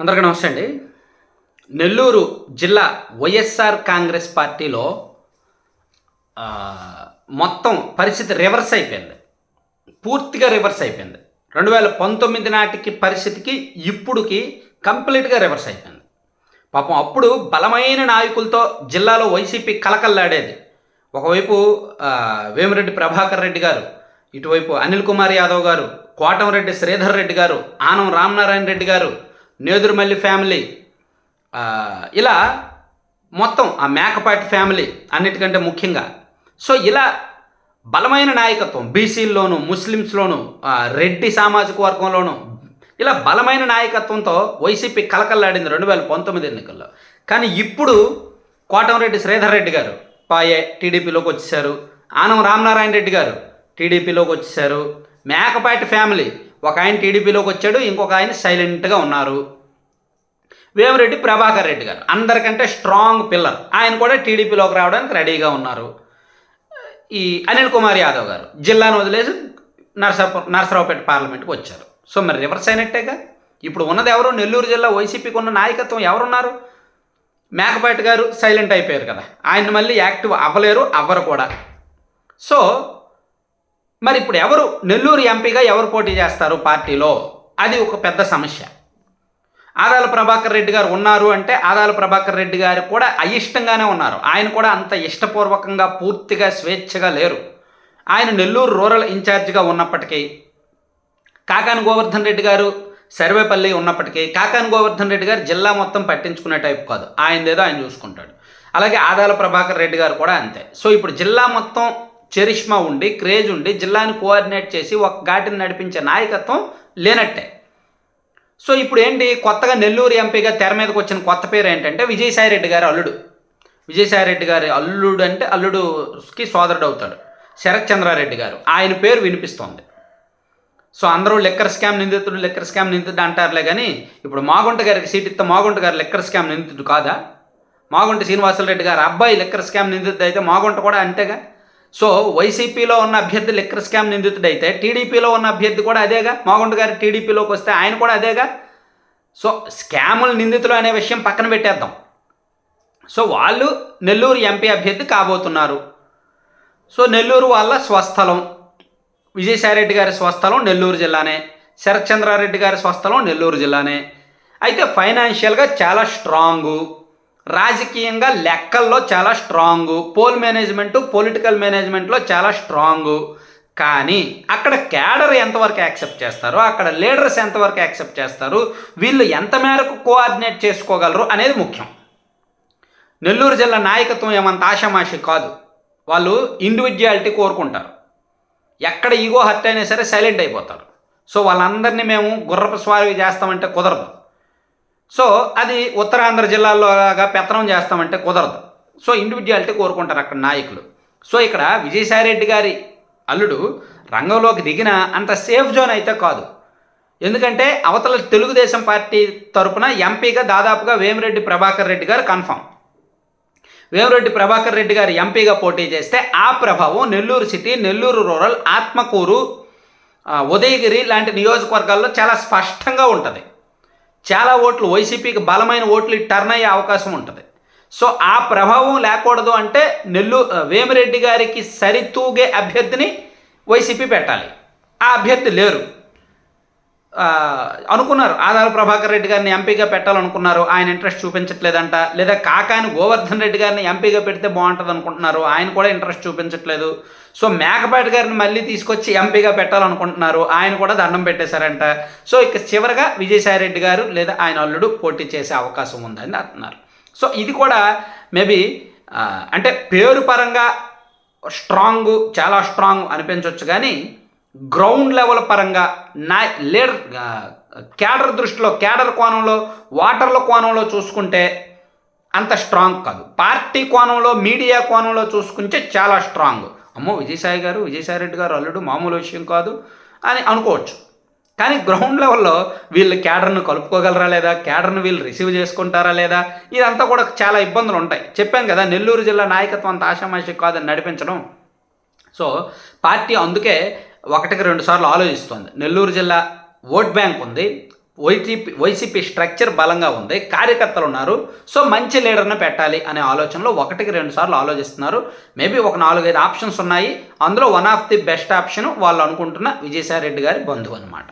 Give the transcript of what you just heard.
అందరికీ నమస్తే అండి. నెల్లూరు జిల్లా వైఎస్ఆర్ కాంగ్రెస్ పార్టీలో మొత్తం పరిస్థితి రివర్స్ అయిపోయింది. పూర్తిగా రివర్స్ అయిపోయింది. రెండు వేల పంతొమ్మిది నాటికి పరిస్థితికి ఇప్పుడుకి కంప్లీట్గా రివర్స్ అయిపోయింది. పాపం అప్పుడు బలమైన నాయకులతో జిల్లాలో వైసీపీ కలకల్లాడేది. ఒకవైపు వేమిరెడ్డి ప్రభాకర్ రెడ్డి గారు ఇటువైపు అనిల్ కుమార్ యాదవ్ గారు కోటంరెడ్డి శ్రీధర్ రెడ్డి గారు ఆనం రామనారాయణ రెడ్డి గారు నేదురుమల్లి ఫ్యామిలీ ఇలా మొత్తం ఆ మేకపాటి ఫ్యామిలీ అన్నిటికంటే ముఖ్యంగా. సో ఇలా బలమైన నాయకత్వం బీసీల్లోను ముస్లిమ్స్లోను రెడ్డి సామాజిక వర్గంలోను ఇలా బలమైన నాయకత్వంతో వైసీపీ కలకల్లాడింది రెండు వేల పంతొమ్మిది ఎన్నికల్లో. కానీ ఇప్పుడు కోటంరెడ్డి శ్రీధర్ రెడ్డి గారు పాయే టీడీపీలోకి వచ్చేసారు ఆనం రామనారాయణ రెడ్డి గారు టీడీపీలోకి వచ్చేసారు మేకపాటి ఫ్యామిలీ ఒక ఆయన టీడీపీలోకి వచ్చాడు ఇంకొక ఆయన సైలెంట్గా ఉన్నారు. వేమిరెడ్డి ప్రభాకర్ రెడ్డి గారు. అందరికంటే స్ట్రాంగ్ పిల్లర్. ఆయన కూడా టీడీపీలోకి రావడానికి రెడీగా ఉన్నారు. ఈ అనిల్ కుమార్ యాదవ్ గారు జిల్లాను వదిలేసి నరసరావు నరసరావుపేట పార్లమెంట్కి వచ్చారు. సో మరి రివర్స్ అయినట్టేగా? ఇప్పుడు ఉన్నది ఎవరు? నెల్లూరు జిల్లా వైసీపీకి ఉన్న నాయకత్వం ఎవరున్నారు? మేకపాటి గారు సైలెంట్ అయిపోయారు కదా. ఆయన మళ్ళీ యాక్టివ్ అవ్వలేరు అవ్వరు కూడా. సో మరి ఇప్పుడు ఎవరు నెల్లూరు ఎంపీగా ఎవరు పోటీ చేస్తారు పార్టీలో? అది ఒక పెద్ద సమస్య. ఆదాల ప్రభాకర్ రెడ్డి గారు ఉన్నారు అంటే ఆదాల ప్రభాకర్ రెడ్డి గారు కూడా అయిష్టంగానే ఉన్నారు. ఆయన కూడా అంత ఇష్టపూర్వకంగా పూర్తిగా స్వేచ్ఛగా లేరు. ఆయన నెల్లూరు రూరల్ ఇన్ఛార్జిగా ఉన్నప్పటికీ కాకాని గోవర్ధన్ రెడ్డి గారు సర్వేపల్లి ఉన్నప్పటికీ కాకాని గోవర్ధన్ రెడ్డి గారు జిల్లా మొత్తం పట్టించుకునే టైప్ కాదు. ఆయనదేదో ఆయన చూసుకుంటాడు. అలాగే ఆదాల ప్రభాకర్ రెడ్డి గారు కూడా అంతే. సో ఇప్పుడు జిల్లా మొత్తం చరిష్మా ఉండి క్రేజ్ ఉండి జిల్లాని కోఆర్డినేట్ చేసి ఒక ఘాటిని నడిపించే నాయకత్వం లేనట్టే. సో ఇప్పుడు ఏంటి కొత్తగా నెల్లూరు ఎంపీగా తెర మీదకి వచ్చిన కొత్త పేరు ఏంటంటే విజయసాయిరెడ్డి గారి అల్లుడు. విజయసాయిరెడ్డి గారి అల్లుడు అంటే అల్లుడుకి సోదరుడు అవుతాడు. శరత్ చంద్రారెడ్డి గారు. ఆయన పేరు వినిపిస్తోంది. సో అందరూ లెక్కర్ స్కామ్ నిందితుడు లెక్కర్ స్కామ్ నిందితుడు అంటారులే కానీ ఇప్పుడు మాగుంట గారికి సీట్ ఇస్తే మాగుంట గారు లెక్కర్ స్కామ్ నిందితుడు కాదా? మాగుంట శ్రీనివాసరెడ్డి గారు అబ్బాయి లెక్కర్ స్కామ్ నిందితుడు అయితే మాగుంట కూడా అంతేగా? సో వైసీపీలో ఉన్న అభ్యర్థి లిక్కర్ స్కామ్ నిందితుడు అయితే టీడీపీలో ఉన్న అభ్యర్థి కూడా అదేగా? మాగుంట గారు టీడీపీలోకి వస్తే ఆయన కూడా అదేగా? సో స్కాములు నిందితులు అనే విషయం పక్కన పెట్టేద్దాం. సో వాళ్ళు నెల్లూరు ఎంపీ అభ్యర్థి కాబోతున్నారు. సో నెల్లూరు వాళ్ళ స్వస్థలం విజయసాయిరెడ్డి గారి స్వస్థలం నెల్లూరు జిల్లానే శరత్ చంద్రారెడ్డి గారి స్వస్థలం నెల్లూరు జిల్లానే. అయితే ఫైనాన్షియల్గా చాలా స్ట్రాంగు. రాజకీయంగా లెక్కల్లో చాలా స్ట్రాంగ్. పోల్ మేనేజ్మెంటు పొలిటికల్ మేనేజ్మెంట్లో చాలా స్ట్రాంగ్. కానీ అక్కడ క్యాడర్ ఎంతవరకు యాక్సెప్ట్ చేస్తారు అక్కడ లీడర్స్ ఎంతవరకు యాక్సెప్ట్ చేస్తారు వీళ్ళు ఎంత మేరకు కోఆర్డినేట్ చేసుకోగలరు అనేది ముఖ్యం. నెల్లూరు జిల్లా నాయకత్వం ఏమంత ఆషామాషి కాదు. వాళ్ళు ఇండివిజువాలిటీ కోరుకుంటారు. ఎక్కడ ఈగో హర్ట్ అయినా సరే సైలెంట్ అయిపోతారు. సో వాళ్ళందరినీ మేము గుర్రపు స్వారీ చేస్తామంటే కుదరదు. సో అది ఉత్తరాంధ్ర జిల్లాలో లాగా పెత్తనం చేస్తామంటే కుదరదు. సో ఇండివిజువాలిటీ కోరుకుంటారు అక్కడ నాయకులు. సో ఇక్కడ విజయసాయిరెడ్డి గారి అల్లుడు రంగంలోకి దిగిన అంత సేఫ్ జోన్ అయితే కాదు. ఎందుకంటే అవతల తెలుగుదేశం పార్టీ తరపున ఎంపీగా దాదాపుగా వేమిరెడ్డి ప్రభాకర్ రెడ్డి గారు కన్ఫామ్ వేమిరెడ్డి ప్రభాకర్ రెడ్డి గారు ఎంపీగా పోటీ చేస్తే ఆ ప్రభావం నెల్లూరు సిటీ నెల్లూరు రూరల్ ఆత్మకూరు ఉదయగిరి లాంటి నియోజకవర్గాల్లో చాలా స్పష్టంగా ఉంటుంది. చాలా ఓట్లు వైసీపీకి బలమైన ఓట్లు టర్న్ అయ్యే అవకాశం ఉంటుంది. సో ఆ ప్రభావం లేకూడదు అంటే నెల్లూ వేమిరెడ్డి గారికి సరితూగే అభ్యర్థిని వైసీపీ పెట్టాలి. ఆ అభ్యర్థి లేరు. అనుకున్నారు. ఆదాల ప్రభాకర్ రెడ్డి గారిని ఎంపీగా పెట్టాలనుకున్నారు. ఆయన ఇంట్రెస్ట్ చూపించట్లేదంట. లేదా కాకాని గోవర్ధన్ రెడ్డి గారిని ఎంపీగా పెడితే బాగుంటుంది అనుకుంటున్నారు ఆయన కూడా ఇంట్రెస్ట్ చూపించట్లేదు. సో మేకపాటి గారిని మళ్ళీ తీసుకొచ్చి ఎంపీగా పెట్టాలనుకుంటున్నారు. ఆయన కూడా దండం పెట్టేశారంట. సో ఇక చివరగా విజయసాయిరెడ్డి గారు లేదా ఆయన అల్లుడు పోటీ చేసే అవకాశం ఉందని అంటున్నారు. సో ఇది కూడా మేబీ అంటే పేరు పరంగా స్ట్రాంగ్ చాలా స్ట్రాంగ్ అనిపించవచ్చు కానీ గ్రౌండ్ లెవెల్ పరంగా నా లీడర్ క్యాడర్ దృష్టిలో క్యాడర్ కోణంలో వాటర్ల కోణంలో చూసుకుంటే అంత స్ట్రాంగ్ కాదు. పార్టీ కోణంలో మీడియా కోణంలో చూసుకుంటే చాలా స్ట్రాంగ్ అమ్మో విజయసాయి గారు విజయసాయి రెడ్డి గారు అల్లుడు మామూలు విషయం కాదు అని అనుకోవచ్చు. కానీ గ్రౌండ్ లెవెల్లో వీళ్ళు క్యాడర్ను కలుపుకోగలరా లేదా క్యాడర్ను వీళ్ళు రిసీవ్ చేసుకుంటారా లేదా ఇదంతా కూడా చాలా ఇబ్బందులు ఉంటాయి. చెప్పాం కదా నెల్లూరు జిల్లా నాయకత్వం అంత ఆశామాషి కాదని నడిపించడం. సో పార్టీ అందుకే ఒకటికి రెండు సార్లు ఆలోచిస్తోంది. నెల్లూరు జిల్లా ఓట్ బ్యాంక్ ఉంది. వైసీపీ వైసీపీ స్ట్రక్చర్ బలంగా ఉంది. కార్యకర్తలు ఉన్నారు. సో మంచి లీడర్ని పెట్టాలి అనే ఆలోచనలో ఒకటికి రెండు సార్లు ఆలోచిస్తున్నారు. మేబీ ఒక నాలుగైదు ఆప్షన్స్ ఉన్నాయి. అందులో one of the best option వాళ్ళు అనుకుంటున్న విజయసాయి రెడ్డి గారి బంధువు అనమాట